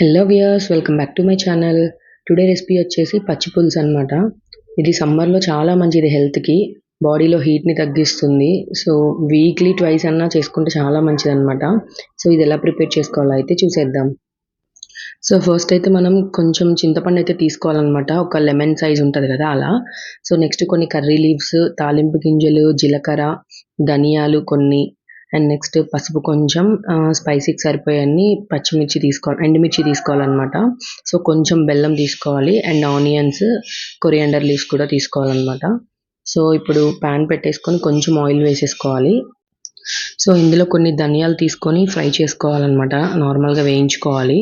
Hello viewers welcome back to my channel today recipe వచ్చేసి పచ్చి పులుసు అనమాట ఇది సమ్మర్లో చాలా మంచిది హెల్త్కి బాడీలో హీట్ని తగ్గిస్తుంది. సో వీక్లీ ట్వైస్ అన్నా చేసుకుంటే చాలా మంచిది అనమాట సో ఇది ఎలా ప్రిపేర్ చేసుకోవాలో అయితే చూసేద్దాం. సో ఫస్ట్ అయితే మనం కొంచెం చింతపండు అయితే తీసుకోవాలన్నమాట. ఒక లెమన్ సైజ్ ఉంటుంది కదా అలా. సో నెక్స్ట్ కొన్ని కర్రీ లీవ్స్ తాలింపు గింజలు జీలకర్ర ధనియాలు కొన్ని అండ్ నెక్స్ట్ పసుపు కొంచెం స్పైసీకి సరిపోయే పచ్చిమిర్చి తీసుకోవాలి ఎండుమిర్చి తీసుకోవాలన్నమాట. సో కొంచెం బెల్లం తీసుకోవాలి. అండ్ ఆనియన్స్ కొరియాండర్ లీవ్స్ కూడా తీసుకోవాలన్నమాట. సో ఇప్పుడు ప్యాన్ పెట్టేసుకొని కొంచెం ఆయిల్ వేసేసుకోవాలి. సో ఇందులో కొన్ని ధనియాలు తీసుకొని ఫ్రై చేసుకోవాలన్నమాట. నార్మల్గా వేయించుకోవాలి.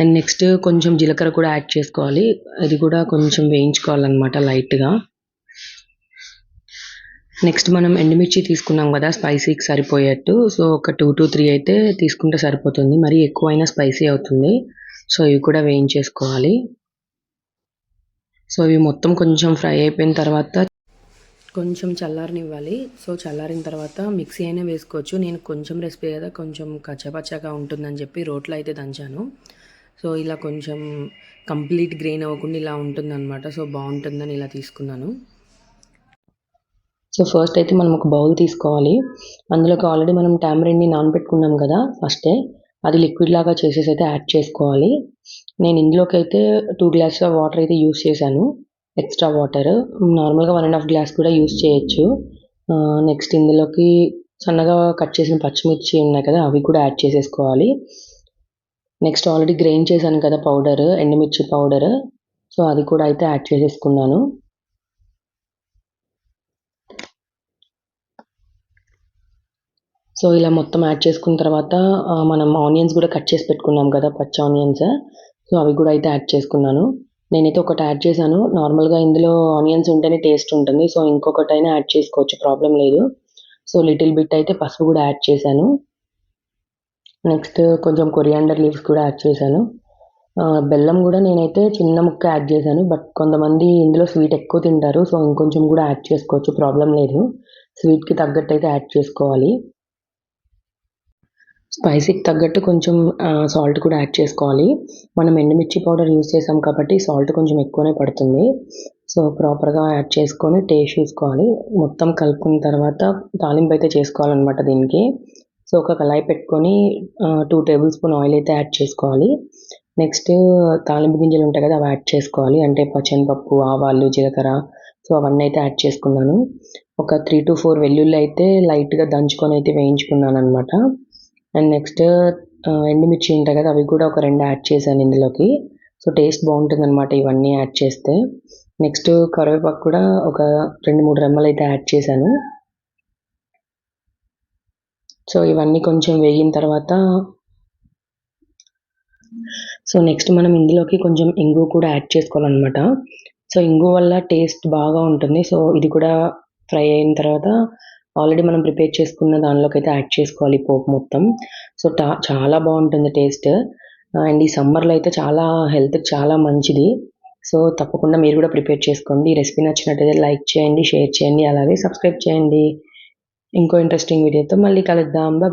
అండ్ నెక్స్ట్ కొంచెం జీలకర్ర కూడా యాడ్ చేసుకోవాలి. అది కూడా కొంచెం వేయించుకోవాలన్నమాట లైట్గా నెక్స్ట్ మనం ఎండుమిర్చి తీసుకున్నాం కదా స్పైసీకి సరిపోయేట్టు. సో ఒక టూ టు త్రీ అయితే తీసుకుంటే సరిపోతుంది. మరి ఎక్కువైనా స్పైసీ అవుతుంది. సో ఇవి కూడా వేయించేసుకోవాలి. సో ఇవి మొత్తం కొంచెం ఫ్రై అయిపోయిన తర్వాత కొంచెం చల్లారనివ్వాలి. సో చల్లారిన తర్వాత మిక్సీ అయినా వేసుకోవచ్చు. నేను కొంచెం రెసిపీ కదా కొంచెం కచ్చపచ్చగా ఉంటుందని చెప్పి రోట్లో అయితే దంచాను. సో ఇలా కొంచెం కంప్లీట్ గ్రెయిన్ అవ్వకుండా ఇలా ఉంటుందన్నమాట. సో బాగుంటుందని ఇలా తీసుకున్నాను. సో ఫస్ట్ అయితే మనం ఒక బౌల్ తీసుకోవాలి. అందులోకి ఆల్రెడీ మనం టామరిన్ని నానబెట్టుకున్నాం కదా ఫస్టే అది లిక్విడ్ లాగా చేసేసి అయితే యాడ్ చేసుకోవాలి. నేను ఇందులోకి అయితే టూ గ్లాస్ ఆఫ్ వాటర్ అయితే యూస్ చేశాను. ఎక్స్ట్రా వాటర్ నార్మల్గా వన్ అండ్ హాఫ్ గ్లాస్ కూడా యూస్ చేయొచ్చు. నెక్స్ట్ ఇందులోకి సన్నగా కట్ చేసిన పచ్చిమిర్చి ఉన్నాయి కదా అవి కూడా యాడ్ చేసేసుకోవాలి. నెక్స్ట్ ఆల్రెడీ గ్రైండ్ చేశాను కదా పౌడర్ ఎండుమిర్చి పౌడర్ సో అది కూడా అయితే యాడ్ చేసేసుకున్నాను. సో ఇలా మొత్తం యాడ్ చేసుకున్న తర్వాత మనం ఆనియన్స్ కూడా కట్ చేసి పెట్టుకున్నాం కదా పచ్చి ఆనియన్స్. సో అవి కూడా అయితే యాడ్ చేసుకున్నాను. నేనైతే ఒకటి యాడ్ చేశాను. నార్మల్గా ఇందులో ఆనియన్స్ ఉంటేనే టేస్ట్ ఉంటుంది. సో ఇంకొకటి అయినా యాడ్ చేసుకోవచ్చు. ప్రాబ్లం లేదు. సో లిటిల్ బిట్ అయితే పసుపు కూడా యాడ్ చేశాను. నెక్స్ట్ కొంచెం కొరియాండర్ లీవ్స్ కూడా యాడ్ చేశాను. బెల్లం కూడా నేనైతే చిన్న ముక్క యాడ్ చేశాను. బట్ కొంతమంది ఇందులో స్వీట్ ఎక్కువ తింటారు. సో ఇంకొంచెం కూడా యాడ్ చేసుకోవచ్చు. ప్రాబ్లం లేదు. స్వీట్కి తగ్గట్టు అయితే యాడ్ చేసుకోవాలి. స్పైసీకి తగ్గట్టు కొంచెం సాల్ట్ కూడా యాడ్ చేసుకోవాలి. మనం ఎండుమిర్చి పౌడర్ యూస్ చేసాం కాబట్టి సాల్ట్ కొంచెం ఎక్కువనే పడుతుంది. సో ప్రాపర్గా యాడ్ చేసుకొని టేస్ట్ చూసుకోవాలి. మొత్తం కలుపుకున్న తర్వాత తాలింపు అయితే చేసుకోవాలన్నమాట దీనికి. సో ఒక కళాయి పెట్టుకొని టూ టేబుల్ స్పూన్ ఆయిల్ అయితే యాడ్ చేసుకోవాలి. నెక్స్ట్ తాలింపు గింజలు ఉంటాయి కదా అవి యాడ్ చేసుకోవాలి. అంటే పచ్చనిపప్పు ఆవాలు జీలకర్ర. సో అవన్నీ అయితే యాడ్ చేసుకున్నాను. ఒక త్రీ టు ఫోర్ వెల్లుల్లి అయితే లైట్గా దంచుకొని అయితే వేయించుకున్నాను అనమాట అండ్ నెక్స్ట్ uh, ఎండుమిర్చి ఉంటాయి కదా అవి కూడా ఒక రెండు యాడ్ చేశాను ఇందులోకి. సో టేస్ట్ బాగుంటుంది అనమాట ఇవన్నీ యాడ్ చేస్తే. నెక్స్ట్ కరివేపాకు కూడా ఒక రెండు మూడు రెమ్మలు అయితే యాడ్ చేశాను. సో ఇవన్నీ కొంచెం వేగిన తర్వాత సో నెక్స్ట్ మనం ఇందులోకి కొంచెం ఇంగు కూడా యాడ్ చేసుకోవాలన్నమాట. సో ఇంగు వల్ల టేస్ట్ బాగా ఉంటుంది. సో ఇది కూడా ఫ్రై అయిన తర్వాత ఆల్రెడీ మనం ప్రిపేర్ చేసుకున్న దానిలోకి అయితే యాడ్ చేసుకోవాలి పోపు మొత్తం. సో చాలా బాగుంటుంది టేస్ట్ అండ్ ఈ సమ్మర్లో అయితే చాలా హెల్త్కి చాలా మంచిది. సో తప్పకుండా మీరు కూడా ప్రిపేర్ చేసుకోండి. ఈ రెసిపీ నచ్చినట్టయితే లైక్ చేయండి షేర్ చేయండి అలాగే సబ్స్క్రైబ్ చేయండి. ఇంకో ఇంట్రెస్టింగ్ వీడియోతో మళ్ళీ కలుద్దాం. బాయ్